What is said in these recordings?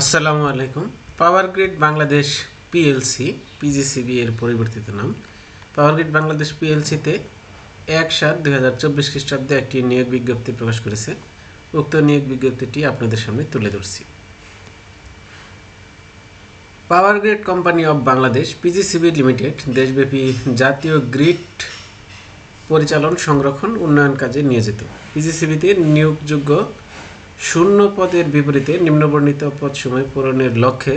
আসসালামু আলাইকুম। Power grid Bangladesh PLC PGCB এর পরিবর্তিত নাম। পাওয়ার গ্রিড বাংলাদেশ পিএলসিতে এক সাত দুই হাজার চব্বিশ খ্রিস্টাব্দে একটি নিয়োগ বিজ্ঞপ্তি প্রকাশ করেছে। উক্ত নিয়োগ বিজ্ঞপ্তিটি আপনাদের সামনে তুলে ধরছি। Power grid company of Bangladesh PGCB limited দেশব্যাপী জাতীয় গ্রিড পরিচালন, সংরক্ষণ, উন্নয়ন কাজে নিয়োজিত। পিজিসিবিতে নিয়োগযোগ্য শূন্য পদের বিপরীতে নিম্নবর্ণিত পদসমূহ পূরণের লক্ষ্যে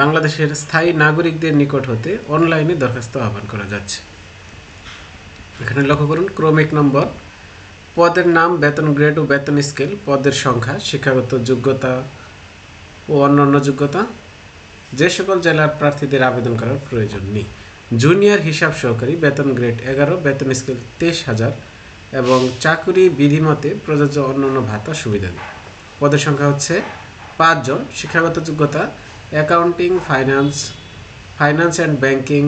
বাংলাদেশের স্থায়ী নাগরিকদের নিকট হতে অনলাইনে দরখাস্ত আহ্বান করা যাচ্ছে। এখানে লক্ষ্য করুন, ক্রমিক নম্বর, পদের নাম, বেতন গ্রেড ও বেতন স্কেল, পদের সংখ্যা, শিক্ষাগত যোগ্যতা ও অন্যান্য যোগ্যতা, যে সকল জেলার প্রার্থীদের আবেদন করার প্রয়োজন নেই। জুনিয়র হিসাব সহকারী, বেতন গ্রেড এগারো, বেতন স্কেল তেইশ হাজার এবং চাকুরি বিধিমতে প্রযোজ্য অন্যান্য ভাতা সুবিধা পদের সংখ্যা হচ্ছে পাঁচজন শিক্ষাগত যোগ্যতা accounting finance finance and banking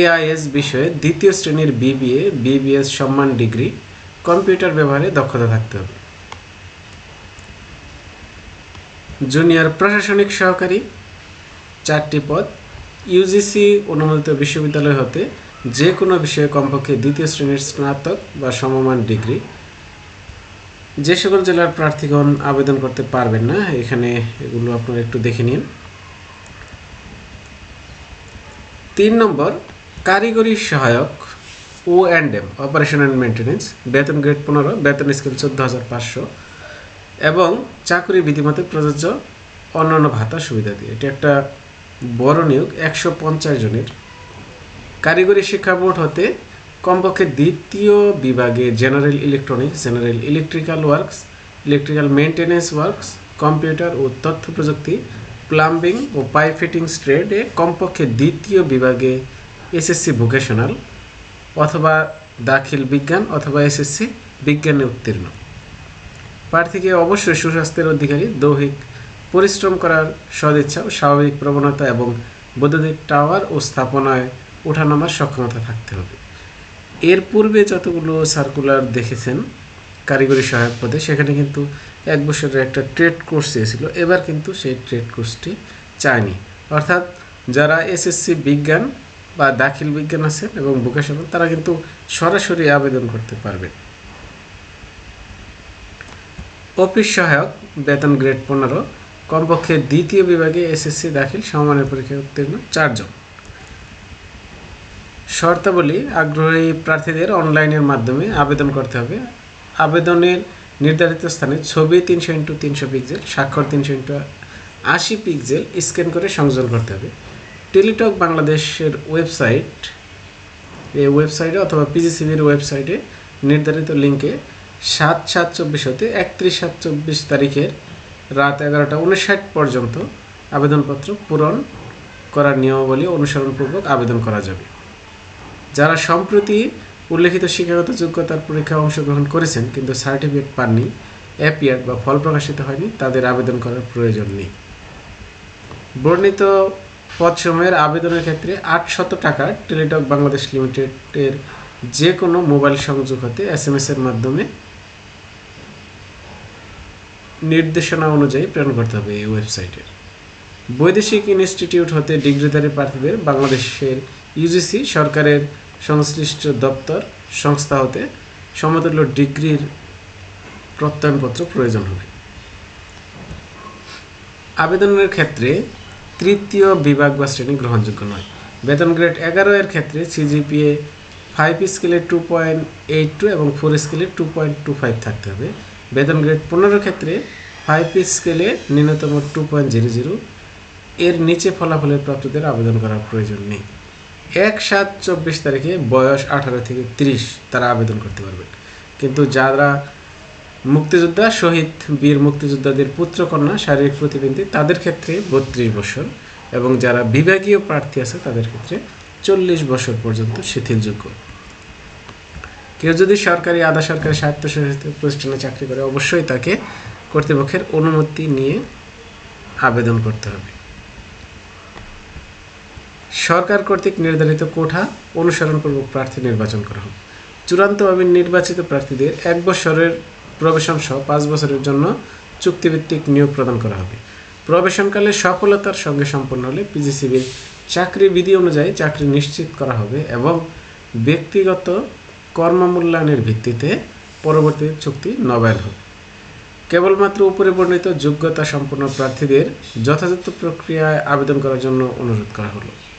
AIS বিষয়ে দ্বিতীয় শ্রেণির বিবিএ বিবিএস সম্মান ডিগ্রি, কম্পিউটার ব্যবহারে দক্ষতা থাকতে হবে। জুনিয়র প্রশাসনিক সহকারী, চারটি পদ। ইউজিসি অনুমোদিত বিশ্ববিদ্যালয় হতে যে কোনো বিষয়ে কমপক্ষে দ্বিতীয় শ্রেণির স্নাতক বা সমমান ডিগ্রি। যে সকল জেলার প্রার্থীগণ আবেদন করতে পারবেন না, এখানে এগুলো আপনারা একটু দেখে নিন। তিন নম্বর, কারিগরি সহায়ক O and M operation and maintenance বেতন গ্রেড পনেরো, বেতন স্কেল চোদ্দ হাজার পাঁচশো এবং চাকরি বিধিমতে প্রযোজ্য অন্যান্য ভাতা সুবিধা দিয়ে। এটি একটা বড় নিয়োগ, একশো পঞ্চাশ জনের। কারিগরি শিক্ষা বোর্ড হতে কমপক্ষে দ্বিতীয় বিভাগে general electronics, general electrical works, electrical maintenance works, computer ও তথ্য প্রযুক্তি, প্লাম্বিং ও পাইপ ফিটিংস ট্রেডে কমপক্ষে দ্বিতীয় বিভাগে এসএসসি ভোকেশনাল অথবা দাখিল বিজ্ঞান অথবা এসএসসি বিজ্ঞানে উত্তীর্ণ। প্রার্থীকে অবশ্যই সুস্বাস্থ্যের অধিকারী, দৈহিক পরিশ্রম করার সদিচ্ছা ও স্বাভাবিক প্রবণতা এবং বৈদ্যুতিক টাওয়ার ও স্থাপনায় ওঠানামার সক্ষমতা থাকতে হবে। এর পূর্বে যতগুলো সার্কুলার দেখেছেন কারিগরি সহায়ক পদে, সেখানে কিন্তু এক বছরের একটা ট্রেড কোর্স চেয়েছিল এবার কিন্তু সেই ট্রেড কোর্সটি চায়নি। অর্থাৎ যারা এসএসসি বিজ্ঞান বা দাখিল বিজ্ঞান আছেন এবং ভোকেশনাল তারা কিন্তু সরাসরি আবেদন করতে পারবেন। অফিস সহায়ক বেতন গ্রেড পনেরো, কমপক্ষে দ্বিতীয় বিভাগে এসএসসি দাখিল, সমমানের পরীক্ষায় উত্তীর্ণ চারজন। শর্তাবলী আগ্রহী প্রার্থীদের অনলাইনের মাধ্যমে আবেদন করতে হবে। আবেদনের নির্ধারিত স্থানে ছবি তিনশো ইন্টু তিনশো পিক্সেল, স্বাক্ষর তিনশো ইন্টু আশি পিক্সেল স্ক্যান করে সংযোজন করতে হবে। টেলিটক বাংলাদেশের ওয়েবসাইট এই ওয়েবসাইটে অথবা পিজিসিবির ওয়েবসাইটে নির্ধারিত লিঙ্কে সাত সাত চব্বিশ হতে একত্রিশ সাত চব্বিশ তারিখের রাত এগারোটা উনষাট পর্যন্ত আবেদনপত্র পূরণ করার নিয়মাবলী অনুসরণপূর্বক আবেদন করা যাবে। যারা সম্প্রতি উল্লেখিত শিক্ষাগত যোগ্যতার পরীক্ষায় অংশগ্রহণ করেছেন, কিন্তু সার্টিফিকেট পাননি অ্যাপিয়ার বা ফল প্রকাশিত হয়নি, তাদের আবেদন করার প্রয়োজন নেই। বর্ণিত পদসমূহের আবেদনের ক্ষেত্রে আটশত টাকা টেলিটক বাংলাদেশ লিমিটেডের যে কোনো মোবাইল সংযোগ হতে এস এম এর মাধ্যমে নির্দেশনা অনুযায়ী প্রেরণ করতে হবে এই ওয়েবসাইটের। বৈদেশিক ইনস্টিটিউট হতে ডিগ্রিধারী প্রার্থীদের বাংলাদেশের ইউজিসি সরকারের সংশ্লিষ্ট দপ্তর সংস্থা হতে সমতুল্য ডিগ্রির প্রত্যয়নপত্র প্রয়োজন হবে। আবেদনের ক্ষেত্রে তৃতীয় বিভাগ বা শ্রেণি গ্রহণযোগ্য নয়। বেতন গ্রেড এগারো এর ক্ষেত্রে সিজিপিএ ফাইভ স্কেলে টু পয়েন্ট এইট টু এবং ফোর স্কেলে টু পয়েন্ট টু ফাইভ থাকতে হবে। বেতন গ্রেড পনেরো ক্ষেত্রে ফাইভ স্কেলে ন্যূনতম টু পয়েন্ট জিরো জিরো এর নিচে ফলাফলের প্রাপ্তদের আবেদন করার প্রয়োজন নেই। এক সাত চব্বিশ তারিখে বয়স আঠারো থেকে তিরিশ তারা আবেদন করতে পারবেন কিন্তু যারা মুক্তিযোদ্ধা, শহীদ, বীর মুক্তিযোদ্ধাদের পুত্রকন্যা, শারীরিক প্রতিবন্ধী তাদের ক্ষেত্রে বত্রিশ বছর এবং যারা বিভাগীয় প্রার্থী আছে, তাদের ক্ষেত্রে চল্লিশ বছর পর্যন্ত শিথিলযোগ্য। কেউ যদি সরকারি, আধা সরকারি স্বায়ত্তশাসিত প্রতিষ্ঠানে চাকরি করে, অবশ্যই তাকে কর্তৃপক্ষের অনুমতি নিয়ে আবেদন করতে হবে। সরকার কর্তৃক নির্ধারিত কোঠা অনুসরণপূর্বক প্রার্থী নির্বাচন করা হবে চূড়ান্তভাবে নির্বাচিত প্রার্থীদের এক বছরের প্রবেশন সহ পাঁচ বছরের জন্য চুক্তিভিত্তিক নিয়োগ প্রদান করা হবে। প্রবেশনকালে সফলতার সঙ্গে সম্পন্ন হলে পিজিসিবির চাকরি বিধি অনুযায়ী চাকরি নিশ্চিত করা হবে এবং ব্যক্তিগত কর্মমূল্যায়নের ভিত্তিতে পরবর্তী চুক্তি নবায়ন হবে। কেবলমাত্র উপরে বর্ণিত যোগ্যতা সম্পন্ন প্রার্থীদের যথাযথ প্রক্রিয়ায় আবেদন করার জন্য অনুরোধ করা হলো।